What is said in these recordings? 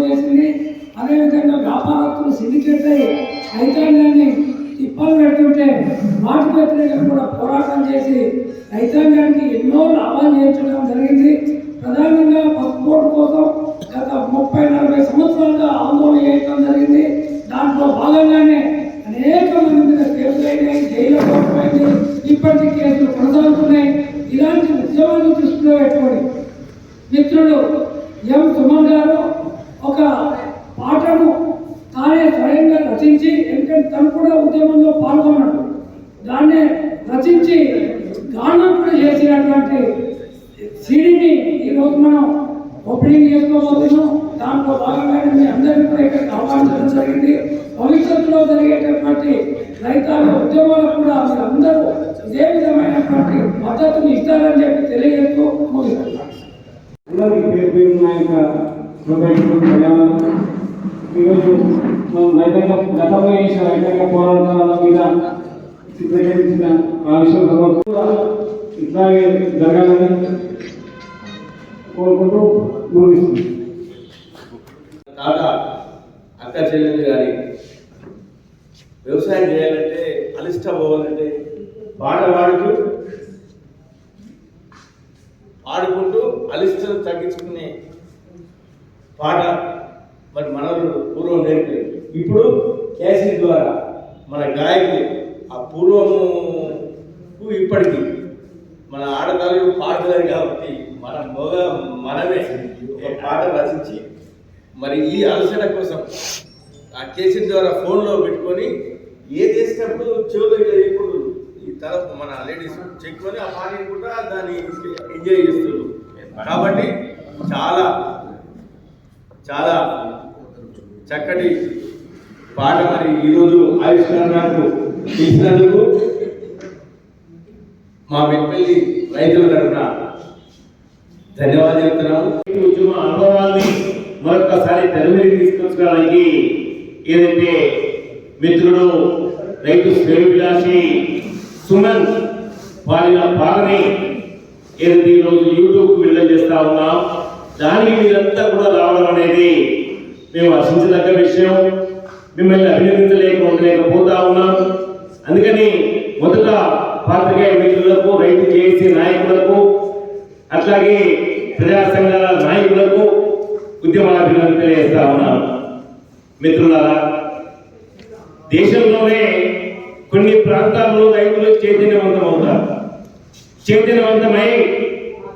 ప్రభుత్వమే చేసింది అదేవిధంగా వ్యాపారస్తులు సిండికేట్ అయ్యి రైతాంగాన్ని తిప్పలు పెడుతుంటే వాటి వ్యతిరేకంగా కూడా పోరాటం చేసి రైతాంగానికి ఎన్నో లాభాలు చేర్చడం జరిగింది. ప్రధానంగా పాస్పోర్ట్ కోసం గత ముప్పై నలభై సంవత్సరాలుగా ఆందోళన చేయడం జరిగింది. దాంట్లో భాగంగానే అనేక మంది మీద కేసులు అయినాయి జైలు పోయింది ఇప్పటికీ కేసులు కొనసాగుతున్నాయి. ఇలాంటి ఉద్యమాన్ని దృష్టిలో పెట్టుకోండి మిత్రుడు ఎం సుమన్ గారు ఒక పాటను తానే స్వయంగా రచించి ఎందుకంటే తను కూడా ఉద్యమంలో పాల్గొన్నాడు. దాన్నే రచించి గానం కూడా చేసినటువంటి సిడిని ఈరోజు మనం ఓపెనింగ్ చేసుకోబోతున్నాం. దాంట్లో భాగంగానే మీ అందరినీ కూడా ఇక్కడికి ఆహ్వానించడం జరిగింది. భవిష్యత్తులో జరిగేటటువంటి రైతాంగ ఉద్యమాలకు కూడా మీరు అందరూ ఇదే విధమైనటువంటి మద్దతుని ఇస్తారని చెప్పి తెలియజేస్తూ ముగిస్తున్నాను. అందరికీ పేరు పేరు ఈరోజు మనం రైతాంగ గతంలో చేసిన రైతాంగ పోరాటాల మీద చిత్రీకరించిన ఆ విషయం ఇట్లాగే జరగాలని కోరుకుంటూ ముగిస్తుంది తాత అక్క చెల్లెలు కానీ వ్యవసాయం చేయాలంటే అలిష్ట పోవాలంటే పాట పాడుతూ పాడుకుంటూ అలిష్టం తగ్గించుకునే పాట మరి మనలు పూర్వం నేర్పలేదు. ఇప్పుడు క్యాసెట్ ద్వారా మన గాయకులు ఆ పూర్వము ఇప్పటికీ మన ఆడతారు పాడతారు కాబట్టి మన మొగ మనమే ఒక పాట రచించి మరి ఈ అలసట కోసం ఆ కేసెట్ ద్వారా ఫోన్లో పెట్టుకొని ఏ చేసినప్పుడు చెవులు ఇట్లా ఇప్పుడు ఈ తరపు మన లేడీస్ చెక్కుని ఆ పాటని కూడా దాన్ని ఎంజాయ్ చేస్తున్నారు. కాబట్టి చాలా చాలా చక్కటి పాట మరి ఈరోజు ఆవిష్కరణకు ఇచ్చినందుకు మా మెట్పల్లి రైతుల తరఫున ధన్యవాదాలు చెప్తున్నాము. ఉద్యమ అనుభవాన్ని మరొకసారి తెరమీదకి తీసుకొచ్చడానికి ఏదైతే మిత్రుడు రైతు శ్రేయోభిలాషి సుమన్ పాడిన పాటని ఏదైతే ఈరోజు యూట్యూబ్ విడుదల చేస్తా ఉన్నాం. దానికి మీరంతా కూడా రావడం అనేది మేము ఆశించదగ్గ విషయం. మిమ్మల్ని అభినందించలేక ఉండలేకపోతా ఉన్నాం. అందుకని మొదట పాత్రికేయ మిత్రులకు రైతు చేసే నాయకులకు అట్లాగే ప్రజా సంఘాల నాయకులకు ఉద్యమాభినందన తెలియజేస్తా ఉన్నాం మిత్రులారా దేశంలోనే కొన్ని ప్రాంతాల్లో రైతులు చైతన్యవంతమవుతారు. చైతన్యవంతమై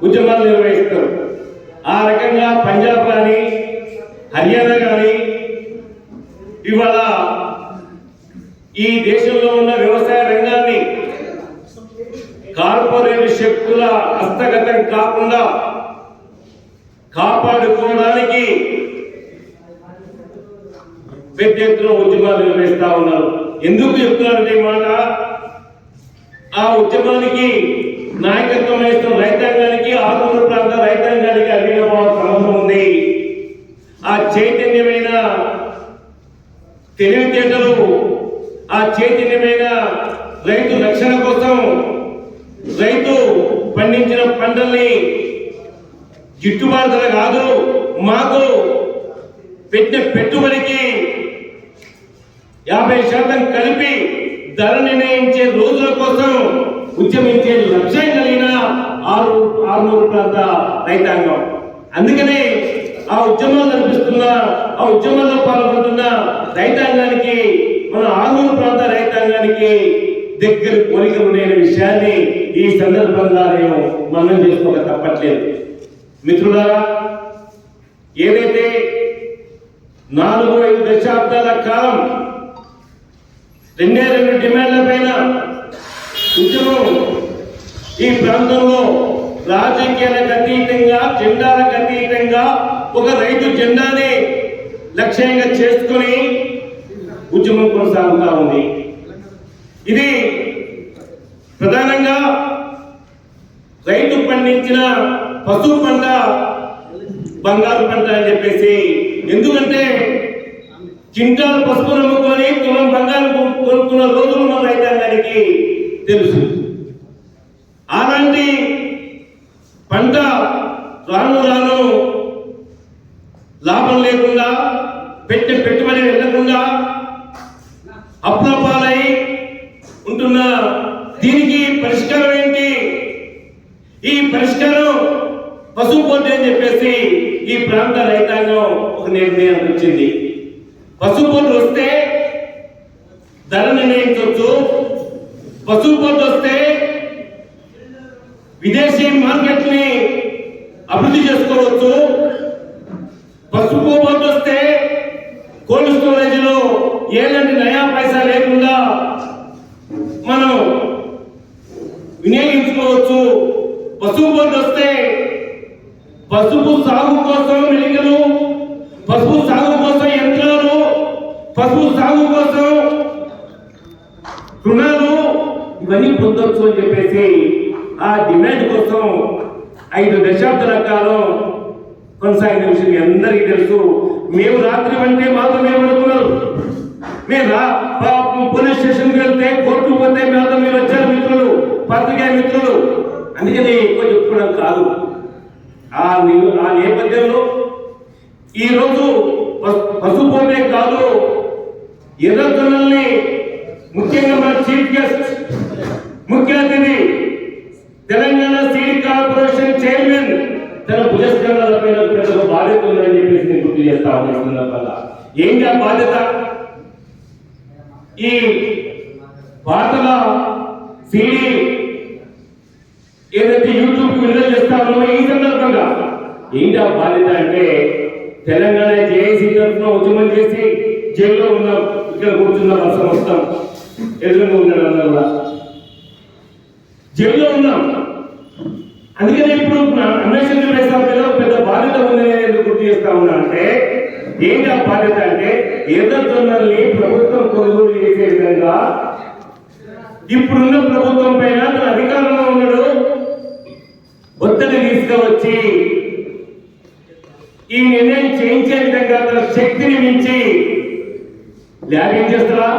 ఉద్యమాలు నిర్వహిస్తారు. ఆ రకంగా పంజాబ్ కానీ హర్యానా కానీ ఇవాళ ఈ దేశంలో ఉన్న వ్యవసాయ రంగాన్ని కార్పొరేట్ శక్తుల హస్తగతం కాకుండా కాపాడుకోవడానికి పెద్ద ఎత్తున ఉద్యమాలు నిర్వహిస్తా ఉన్నారు. ఎందుకు చెప్తున్నారంటే మాట? ఆ ఉద్యమానికి నాయకత్వం వహిస్తున్న రైతాంగానికి ఆంధ్ర ప్రాంత రైతాంగం అభినవ సంబంధం ఉంది ఆ చైతన్యమైన తెలివితేటలు ఆ చైతన్యమైన రైతు రక్షణ కోసం రైతు పండించిన పంటల్ని గిట్టుబాటు కాదు మాకు పెట్టిన పెట్టుబడికి యాభై శాతం కలిపి ధర నిర్ణయించే రోజుల కోసం ఉద్యమించే లక్ష్యం కలిగిన ఆరు ఆరునూరు ప్రాంత రైతాంగం. అందుకనే ఆ ఉద్యమాలు నడిపిస్తున్న ఆ ఉద్యమాల్లో పాల్గొంటున్న రైతాంగానికి మన ఆంధ్ర ప్రాంత రైతాంగానికి దగ్గర పోలికలు లేని విషయాన్ని ఈ సందర్భంగా నేను మనం చేసుకోక తప్పట్లేదు. మిత్రులారా ఏదైతే నాలుగు ఐదు దశాబ్దాల కాలం రెండే రెండు డిమాండ్ల పైన ఉద్యమం ఈ ప్రాంతంలో రాజకీయాలకు అతీతంగా జెండాలకు అతీతంగా ఒక రైతు జెండాని లక్ష్యంగా చేసుకొని ఉద్యమం కొనసాగుతూ ఉంది. ఇది ప్రధానంగా రైతు పండించిన పశు పంట బంగారు పంట అని చెప్పేసి ఎందుకంటే చింటాలు పసుపు నమ్ముకొని తులం బంగారు కొనుక్కున్న రోజులు మన రైతాంగానికి తెలుసు. అలాంటి పంట రాను రాను లాభం లేకుండా పెట్టే పెట్టుబడి వెళ్ళకుండా అప్రపాలై ఉంటున్న దీనికి పరిష్కారం ఏంటి? ఈ పరిష్కారం పశువు పోతే అని చెప్పేసి ఈ ప్రాంత రైతాంగం ఒక నిర్ణయం వచ్చింది. పశువు పోటీ వస్తే ధర నిర్ణయించవచ్చు. పశువు పోటీ వస్తే విదేశీ మార్కెట్ని అభివృద్ధి చేసుకోవచ్చు. పసుపు పోటీ వస్తే ఏలాంటి నయా పైసా లేకుండా మనం వినియోగించుకోవచ్చు. పసుపు బోర్డు వస్తే పసుపు సాగు కోసం మెలికలు పసుపు సాగు కోసం యంత్రాలు పసుపు సాగు కోసం రుణాలు ఇవన్నీ పొందొచ్చు అని చెప్పేసి ఆ డిమాండ్ కోసం ఐదు దశాబ్దాల కాలం కొనసాగిన విషయం అందరికీ తెలుసు. మేము రాత్రి అంటే మాత్రం ఏమనుకున్నారు మేము పోలీస్ స్టేషన్కి వెళ్తే కోర్టుకు పోతే మాత్రం మీరు వచ్చారు మిత్రులు పత్రికా మిత్రులు. అందుకని ఎక్కువ చెప్పుకోవడం కాదు. ఆ ఆ నేపథ్యంలో ఈరోజు పసు- పసుపోతే కాదు ఎర్రజొన్నల్ని ముఖ్యంగా మన చీఫ్ గెస్ట్ ముఖ్య అతిథి తెలంగాణ సిటీ కార్పొరేషన్ చైర్మన్ తన భుజస్కంధాల పెద్ద బాధ్యత ఉందని చెప్పేసి నేను గుర్తు చేస్తా ఉన్నాను ఈ ఏంటి ఆ బాధ్యత? ఈ వార్తల సీడీ ఏదైతే యూట్యూబ్ విడుదల చేస్తారో ఈ సందర్భంగా ఏంటి ఆ బాధ్యత అంటే తెలంగాణ జేఏసీ తరఫున ఉద్యమం చేసి జైల్లో ఉన్న ఇక్కడ కూర్చున్న వర్షం వస్తాం ఎదురుగా ఉన్నాడు అందరూ జైల్లో ఉన్నాం. అందుకని ఇప్పుడు అన్వేషణ వేసాం పెద్ద బాధ్యత ఉందని ఎందుకు గుర్తు చేస్తా ఉన్నా అంటే ఏంటి ఆ బాధ్యత అంటే ఎర్రజొన్నల్ని ప్రభుత్వం కొనుగోలు చేసే విధంగా ఇప్పుడున్న ప్రభుత్వం పైన తన అధికారంలో ఉన్నాడు. ఒత్తిడి తీసుకువచ్చి ఈ నిర్ణయం చేయించే విధంగా తన శక్తిని మించి ల్యాబ్ ఏం చేస్తాడా?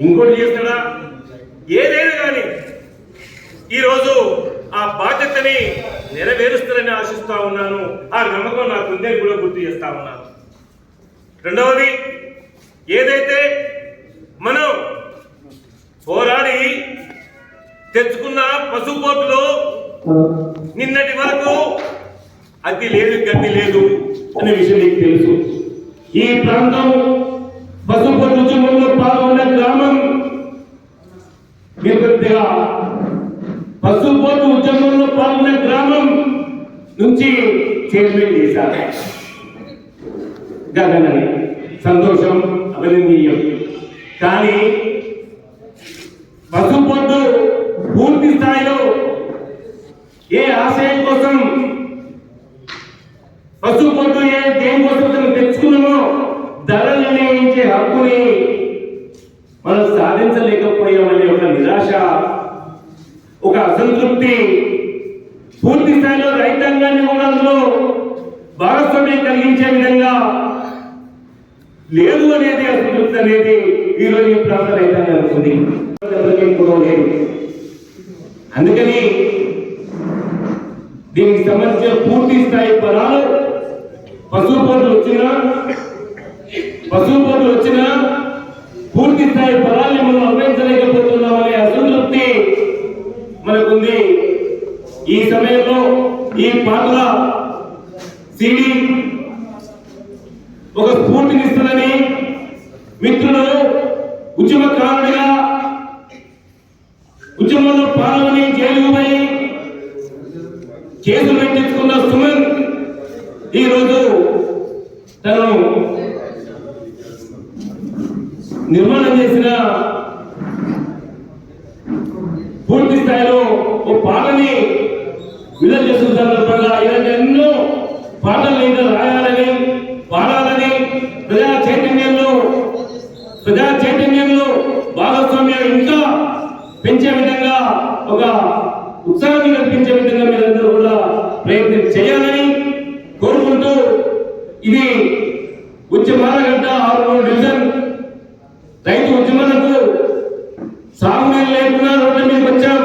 ఇంకోటి చేస్తాడా? ఏదైనా కానీ ఈరోజు ఆ బాధ్యతని నెరవేరుస్తారని ఆశిస్తా ఉన్నాను. ఆ నమ్మకం నాకు ఉందని కూడా గుర్తు చేస్తా ఉన్నాను. రెండవది ఏదైతే మనం పోరాడి తెచ్చుకున్న పశుపోటులో నిన్నటి వరకు అది లేదు గది లేదు అనే విషయం మీకు తెలుసు. ఈ ప్రాంతం పశుపోటు ఉద్యమంలో పాల్గొన్న గ్రామం నిర్వృత్తిగా పశు పశుపోటు ఉద్యమంలో పాల్గొన్న గ్రామం నుంచి చైర్మన్ చేశారు. గగనని సంతోషం అభినందనీయం. కానీ పశుపోటు పూర్తి స్థాయిలో ఏ ఆశయం కోసం పశుపోటు ఏ దేని కోసం మనం తెచ్చుకున్నామో ధరలు నిర్ణయించే హక్కుని మనం సాధించలేకపోయామనే ఒక నిరాశ ఒక అసంతృప్తి పూర్తి స్థాయిలో రైతాంగాన్ని కూడా అందులో భాగస్వామ్యం కలిగించే విధంగా లేదు అనేది అసంతృప్తి అనేది ఈరోజు ఈ ప్రాంత రైతాంగానికి ఉంది కూడా లేదు. అందుకని దీనికి సమస్య పూర్తి స్థాయి పరాలు పశువు పోట్లు వచ్చినా పశువు పోట్లు వచ్చినా పూర్తి స్థాయి ఫలాల్ని మనం అనుభవించలేకపోతున్నామనే అసంతృప్తి మనకుంది. ఈ సమయంలో ఈ పాటల సిడి ఒక స్ఫూర్తినిస్తుందని మిత్రుడు ఉద్యమకారుడిగా ఉద్యమంలో పాల్గొని జైలుకు పోయి కేసులు పెట్టించుకున్న సుమన్ ఈరోజు తను నిర్మాణం చేసిన పూర్తి స్థాయిలో ఓ పాటని విడుదల చేసిన సందర్భంగా ఇలాంటి ఎన్నో పాటలు ఇంకా రాయాలని పాడాలని ప్రజా చైతన్యంలో ప్రజా చైతన్యంలో భాగస్వామ్యం ఇంకా పెంచే విధంగా ఒక ఉత్సాహాన్ని కల్పించే విధంగా మీరందరూ కూడా ప్రయత్నం చేయాలని కోరుకుంటూ ఇది ఉద్యమాల గంట ఆరు డివిజన్ రైతు ఉద్యమాలకు సాగునీరు లేకుండా రోడ్ల మీదకి వచ్చాం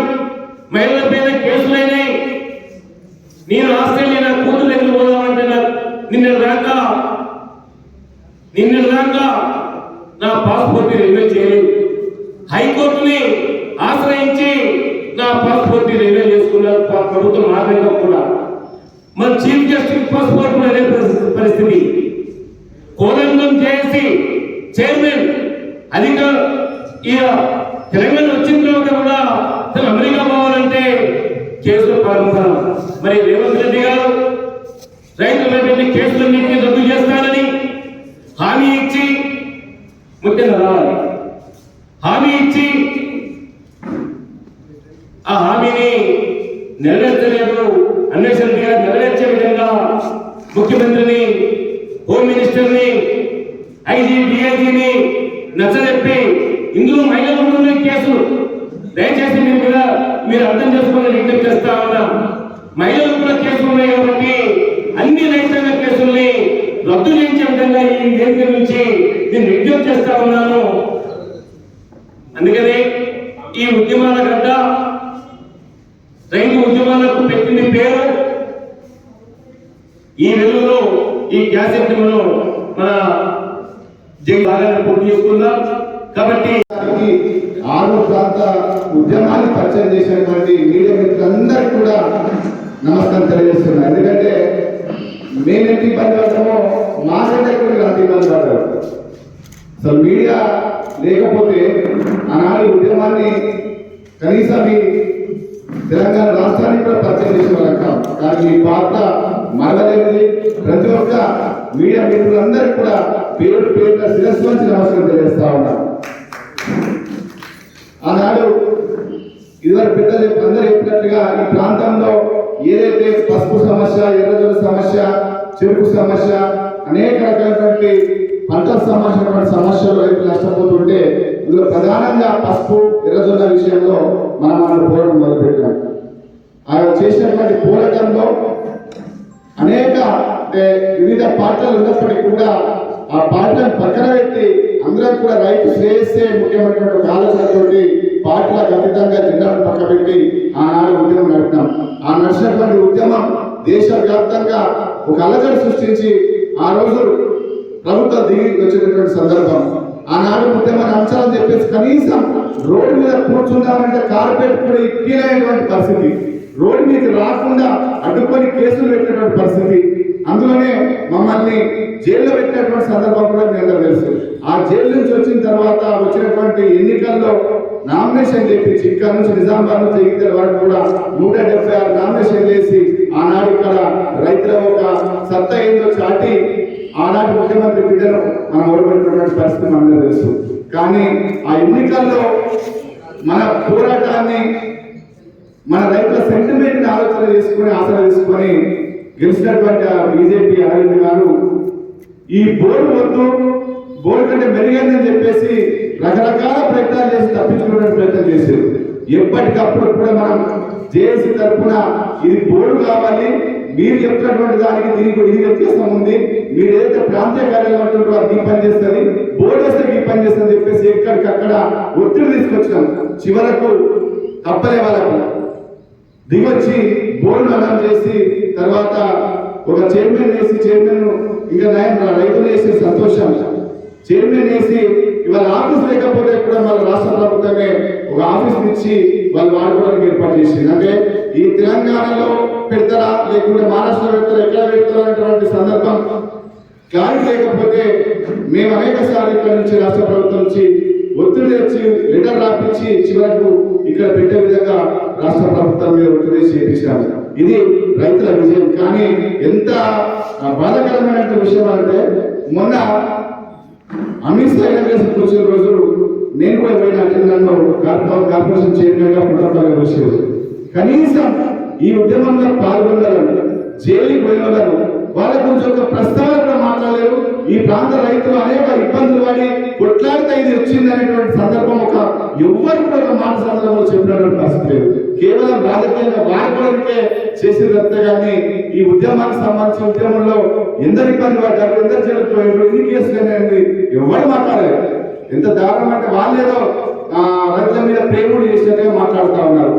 మహిళల పైన కేసులైనాయి నేను ఆస్ట్రేలియా నా కూతురు ఎందుకు పోదామంటే నాకు నిన్న రాక నిన్న రాక నా పాస్పోర్ట్ రెన్యూ చేయలేదు హైకోర్టుని ఆశ్రయించి నా పాస్పోర్ట్ రెన్యూ చేసుకున్నారు ప- ప్రభుత్వం మార్గంగా కూడా మన చీఫ్ జస్టిస్ పాస్పోర్ట్ అనే పరిస్థితి- పరిస్థితి కోదండం చేసి చైర్మన్ అధిక ఇక తెలంగాణ వచ్చిన తర్వాత కూడా తను అమెరికా పోవాలంటే కేసులు ప్రారంభం మరి రేవంత్ రెడ్డి గారు రైతులటువంటి కేసులన్నింటినీ రద్దు చేస్తానని హామీ ఇచ్చి ముఖ్యంగా రావాలి. హామీ ఇచ్చి ఆ హామీని నెరవేర్చలేదు అన్వేషణ గారు నెరవేర్చే విధంగా ముఖ్యమంత్రిని హోమ్ మినిస్టర్ని ఐజీ డిఐజీని నచ్చజెప్పి ఇందులో మహిళలు ఉన్న కేసులు దయచేసి మీరు మీద మీరు అర్థం చేసుకోవాలని విజ్ఞప్తి చేస్తా ఉన్నా. మహిళలు కూడా కేసులు ఉన్నాయి కాబట్టి అన్ని రైతాంగ కేసుల్ని రద్దు చేయించే విధంగా ఈ వేదిక నుంచి నేను విజ్ఞప్తి చేస్తా ఉన్నాను. అందుకనే ఈ ఉద్యమాల గడ్డ రైతు ఉద్యమాలకు పెట్టిన పేరు. ఈ వెలుగులో ఈ గ్యాస్ ఉద్యమంలో మన జగన్ భాగాన్ని పూర్తి చేసుకుందాం కాబట్టి ఈ ఆరు ప్రాంత ఉద్యమాన్ని పరిచయం చేసినటువంటి మీడియా మిత్రులందరికీ కూడా నమస్కారం తెలియజేస్తున్నాను. ఎందుకంటే మేము ఎంత ఇబ్బంది పడ్డామో మాకంటే కూడా అంత ఇబ్బంది పడతారు అసలు మీడియా లేకపోతే ఆనాడు ఉద్యమాన్ని కనీసం ఈ తెలంగాణ రాష్ట్రానికి కూడా పరిచయం చేసిన కాదు. కానీ ఈ పాత్ర మరవలేనిది. ప్రతి ఒక్క మీడియా మిత్రులందరికీ కూడా పేరు పేరున శిరస్సు నుంచి నమస్కారం తెలియజేస్తా ఉన్నాం. ఆనాడు ఇదివరకు పెద్దలు చెప్పి- అందరూ చెప్పినట్లుగా ఈ ప్రాంతంలో ఏదైతే పసుపు సమస్య ఎర్రజల సమస్య చెరుకు సమస్య అనేక రకాలైనటువంటి పంట సమస్య సమస్యలు రైతులు నష్టపోతుంటే ఇందులో ప్రధానంగా పసుపు ఎర్రజొన్న విషయంలో మనం మనం పోరాటం మొదలుపెట్టాం. ఆ చేసినటువంటి పోరాటంలో అనేక అంటే వివిధ పార్టీలు ఉన్నప్పటికీ కూడా ఆ పార్టీలను పక్కన పెట్టి అందరం కూడా రైతు శ్రేయస్సే ముఖ్యమైనటువంటి ఒక ఆలోచనతోటి పార్టీలకు అతీతంగా జెండాను పక్క పెట్టి ఆనాడు ఉద్యమం నడిపినాం ఆ నడిచినటువంటి ఉద్యమం దేశవ్యాప్తంగా ఒక అలజడి సృష్టించి ఆ రోజు ప్రభుత్వం దిగి వచ్చినటువంటి సందర్భం. ఆనాడు ముఖ్యమైన అంశాలని చెప్పేసి కనీసం రోడ్డు మీద కూర్చున్నామంటే కార్పెట్ కూడా ఇక్కలైనటువంటి పరిస్థితి. రోడ్డు మీద రాకుండా అడ్డుకొని కేసులు పెట్టినటువంటి పరిస్థితి. అందులోనే మమ్మల్ని జైల్లో పెట్టినటువంటి సందర్భం కూడా మీ అందరూ తెలుసు. ఆ జైలు నుంచి వచ్చిన తర్వాత వచ్చినటువంటి ఎన్నికల్లో నామినేషన్ చేపించి ఇక్కడ నుంచి నిజామాబాద్ నుంచి ఎగితే వరకు కూడా నూట డెబ్బై ఆరు నామినేషన్ చేసి ఆనాడు ఇక్కడ రైతుల ఒక సత్తా ఏందో చాటి ఆనాటి ముఖ్యమంత్రి బిడ్డను మనం ఓడిపెట్టినటువంటి పరిస్థితి మనందరూ తెలుసు. కానీ ఆ ఎన్నికల్లో మన పోరాటాన్ని మన రైతుల సెంటిమెంట్ని ఆలోచన చేసుకుని ఆసరా తీసుకొని గెలిచినటువంటి ఆ బీజేపీ అరవింద్ గారు ఈ బోర్డు వద్దు బోర్డు కంటే మెరుగైందని చెప్పేసి రకరకాల ప్రయత్నాలు చేసి తప్పించుకునే ప్రయత్నం చేశారు. ఎప్పటికప్పుడు కూడా మనం జేఏసీ తరఫున ఇది బోర్డు కావాలి మీరు చెప్పినటువంటి దానికి దీనికి ఇది వ్యత్యాసం ఉంది. మీరు ఏదైతే ప్రాంతీయ కార్యాలయం అంటుంటారో అది పని చేస్తుంది బోర్డు వస్తే ఈ పని చేస్తుంది చెప్పేసి ఎక్కడికక్కడ ఒత్తిడి తీసుకొచ్చినాం. చివరకు తప్పలే వాళ్ళకు. దిగొచ్చి బోర్డు అనౌన్స్ చేసి తర్వాత ఒక చైర్మన్ వేసి చైర్మన్ ఇంకా నాయన రైతులు వేసి సంతోషం. చైర్మన్ వేసి ఇవాళ ఆఫీస్ లేకపోతే కూడా మన రాష్ట్ర ప్రభుత్వమే ఒక ఆఫీస్ ఇచ్చి వాళ్ళు వాడుకోవడానికి ఏర్పాటు చేసింది. అంటే ఈ తెలంగాణలో పెడతారా? లేకుంటే మహారాష్ట్ర పెడతారా? ఎక్కడ పెడతారా అనేటువంటి సందర్భం కానీ లేకపోతే మేము అనేక సార్లు ఇక్కడ నుంచి రాష్ట్ర ప్రభుత్వం నుంచి ఒత్తిడి తెచ్చి లెటర్ రాపించి చివరకు ఇక్కడ పెట్టే విధంగా రాష్ట్ర ప్రభుత్వం మీద ఒత్తిడి చేపించాము ఇది రైతుల విజయం. కానీ ఎంత ఆ, బాధాకరమైన విషయం అంటే మొన్న అమిత్ షా ఇనాగ్రేషన్ కూర్చున్న రోజు నేను కూడా పోయిన అక్కడ కార్పొరేషన్ చైర్మన్గా పుట్టపల్లి వచ్చేది కనీసం ఈ ఉద్యమంలో పాల్గొన్న జైలుకి పోయిన వాళ్ళు వాళ్ళ గురించి ఒక ప్రస్తావన మాట్లాడలేరు ఈ ప్రాంత రైతులు అనేక ఇబ్బందులు పడి కొట్లాడితే ఇది వచ్చింది అనేటువంటి సందర్భం ఒక ఎవ్వరు కూడా ఒక మాట సందర్భంలో చెప్పినటువంటి పరిస్థితి లేదు. కేవలం రాజకీయంగా వాడుకోవడానికే చేసిన తప్పితే కానీ ఈ ఉద్యమానికి సంబంధించిన ఉద్యమంలో ఎందరు ఇబ్బంది పడ్డారు ఎందరు చెడిపోయారు ఎన్ని కేసులు అనేది ఎవరు మాట్లాడలేదు. ఎంత దారుణం అంటే వాళ్ళేదో ఆ, రైతుల మీద ప్రేముడు చేసినట్టుగా మాట్లాడుతూ ఉన్నారు.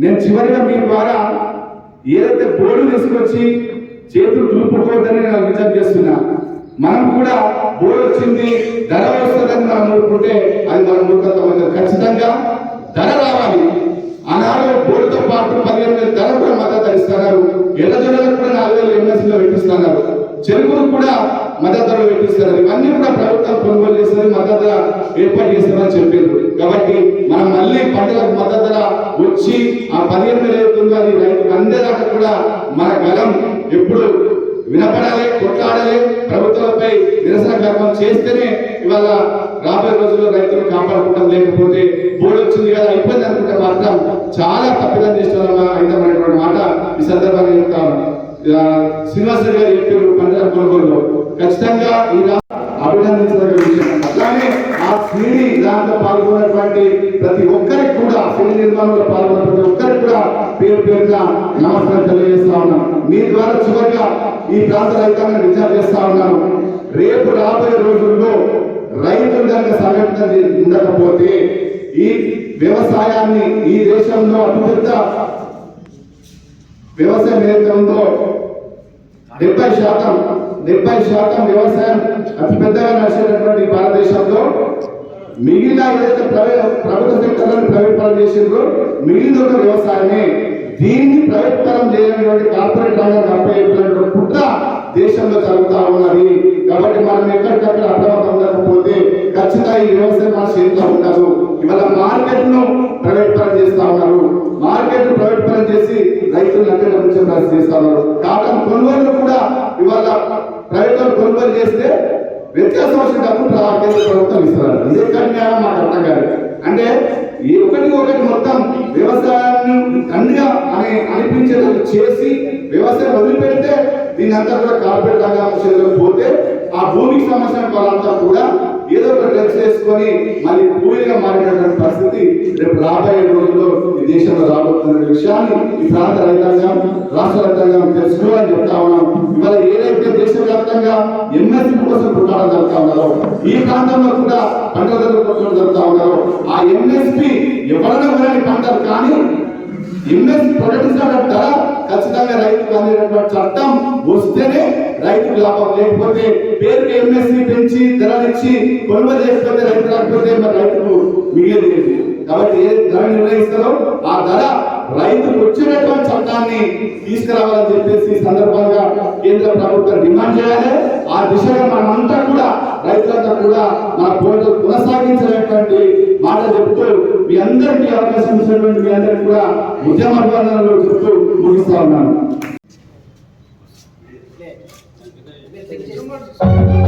నేను చివరిగా మీ ద్వారా ఏదైతే బోర్డు తీసుకొచ్చి చేతులు చూపుకోవద్దని నేను విజ్ఞప్తి చేస్తున్నా. మనం కూడా బోర్ వచ్చింది ధర వస్తుందని మనం ఊరుకుంటే అది మనం ఊరుకుంత ఖచ్చితంగా ధర రావాలి. ఆనాడు బోర్డుతో పాటు పదిహేను వేల ధర కూడా మద్దతు ఇస్తున్నారు. ఎర్రజొన్నలకు కూడా నాలుగు వేల ఎంఎస్సీలో పెట్టిస్తున్నారు. చెరుకులు కూడా ధరలు పెట్టిస్తారు ఇవన్నీ కూడా ప్రభుత్వం కొనుగోలు చేస్తుంది మద్దతు ధర ఏర్పాటు చేస్తారని చెప్పారు. కాబట్టి మనం మళ్ళీ పంటలకు మద్దతు ధర వచ్చి ఆ పదిహేను వేలు అవుతుందో అది రైతుకు అందేదాకా కూడా మన గలం ఎప్పుడు వినపడాలి కొట్లాడాలి. ప్రభుత్వంపై నిరసన కర్మం చేస్తేనే ఇవాళ రాబోయే రోజుల్లో రైతులు కాపాడుకుంటాం లేకపోతే బోర్డు వచ్చింది కదా అయిపోయింది అనుకుంటే మాత్రం చాలా తప్పిదం చేస్తున్నారు అయినటువంటి మాట ఈ సందర్భంగా చెప్తాను ఆ, శ్రీనివాస్ గారు చెప్పారు పంటల కొనుగోలు ఖచ్చితంగా ఈ రా- అభినందించదగ్గ విషయం. అట్లానే ఆ సీడీ దాంట్లో పాల్గొన్నటువంటి ప్రతి ఒక్కరికి కూడా సీడీ నిర్మాణంలో పాల్గొన్న ప్రతి ఒక్కరికి కూడా పేరు పేరుగా నమస్కారం తెలియజేస్తా ఉన్నాను మీ ద్వారా చివరిగా ఈ ప్రాంత రైతాంగాన్ని విజ్ఞప్తి చేస్తా ఉన్నాను. రేపు రాబోయే రోజుల్లో రైతులు కనుక సంఘటన ఉండకపోతే ఈ వ్యవసాయాన్ని ఈ దేశంలో అతిపెద్ద వ్యవసాయం ఏదైతే ఉందో డెబ్బై శాతం డెబ్బై శాతం వ్యవసాయం అతి పెద్దగా నడిచేటటువంటి భారతదేశంలో మిగిలిన ఏదైతే ప్రైవేట్ ప్రభుత్వ సెక్టర్లను ప్రైవేట్ పరం మిగిలిన ఒక వ్యవసాయమే. దీన్ని ప్రైవేట్ పరం చేయనటువంటి కార్పొరేట్ రంగం అప్పయ్యేటువంటి కుట్ర దేశంలో జరుగుతూ ఉన్నది. కాబట్టి మనం ఎక్కడికక్కడ అప్రమత్తం ఉండకపోతే ఖచ్చితంగా ఈ వ్యవసాయం మన చేతిలో ఉండదు. ఇవాళ మార్కెట్ను ప్రైవేట్ పరం చేస్తా ఉన్నారు. మార్కెట్ ప్రైవేట్ పరం చేసి రైతులు అక్కడ ఉంచే ప్రయత్నం చేస్తా కాటన్ కొనుగోలు కూడా ఇవాళ ప్రైవేట్ కొనుగోలు చేస్తే వ్యత్యాసం వచ్చిన డబ్బులు కేంద్ర ప్రభుత్వం ఇస్తున్నారు. ఇదే ఎక్కడ మాకు అర్థం కాదు. అంటే ఈ ఒకటి ఒకటి మొత్తం వ్యవసాయాన్ని తండ్రిగా అని అనిపించేటట్టు చేసి వ్యవసాయం వదిలిపెడితే దీని అంతా కూడా కార్పొరేట్ రంగం చేతిలోకి పోతే ఆ భూమికి సంబంధించిన వాళ్ళంతా కూడా ఏదో ఒక డ్రెస్ వేసుకొని మళ్ళీ కూలీగా మారినటువంటి పరిస్థితి రేపు రాబోయే రోజుల్లో ఈ దేశంలో రాబోతున్న విషయాన్ని ఈ ప్రాంత రైతాంగం రాష్ట్ర రైతాంగం తెలుసుకోవాలని చెప్తా ఉన్నాం. ఇవాళ ఏదైతే దేశవ్యాప్తంగా ఎంఎస్పీ కోసం కొట్లాడడం జరుగుతా ఉన్నారో ఈ ప్రాంతంలో కూడా పంటల ధరలు కొట్లాడడం జరుగుతా ఉన్నారో ఆ ఎంఎస్పి ఎవరైనా కానీ పంటలు కానీ ఎంఎస్ ప్రకటించిన ధర ఖచ్చితంగా రైతుకు అందేటటువంటి చట్టం వస్తేనే రైతుకు లాభం లేకపోతే పేరుకి ఎంఎస్సి పెంచి ధరలిచ్చి కొనుగోలు చేసుకుంటే రైతు రాకపోతే మరి రైతుకు మిగిలింది కాబట్టి ఏ ధర నిర్ణయిస్తారో ఆ ధర రైతుకు వచ్చినటువంటి చట్టాన్ని తీసుకురావాలని చెప్పేసి సందర్భంగా కేంద్ర ప్రభుత్వం డిమాండ్ చేయాలి. ఆ దిశగా మనమంతా కూడా రైతులంతా కూడా మన పోటీ కొనసాగించినటువంటి మాట చెబుతూ మీ అందరికీ అవకాశం ఇచ్చినటువంటి మీ అందరికీ కూడా ఉద్యమ అభివందనలు చెప్తూ ముగిస్తా ఉన్నాను ఆరుమూరు